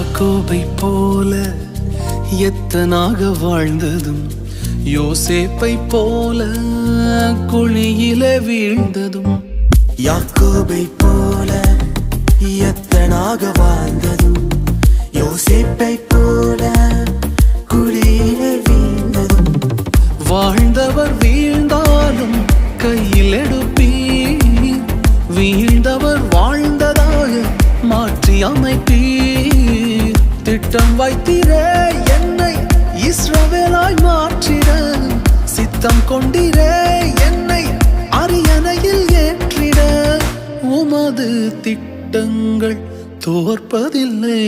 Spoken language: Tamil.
யாக்கோபை போல எத்தனாக வாழ்ந்ததும் யோசேப்பை போல குழியில வீழ்ந்ததும். யாக்கோபை போல எத்தனாக வாழ்ந்ததும் யோசேப்பை போல குழியிலே வீழ்ந்ததும். வாழ்ந்தவர் வீழ்ந்தாலும் கையில் எடுப்பீர் வீழ்ந்தவர் வாழ்ந்ததாக மாற்றி அமைப்பீர். திட்டம் வைத்தீரே என்னை இஸ்ரவேலாய் மாற்றிட சித்தம் கொண்டீரே என்னை அரியணையில் ஏற்றிட. உமது திட்டங்கள் தோற்பதில்லை.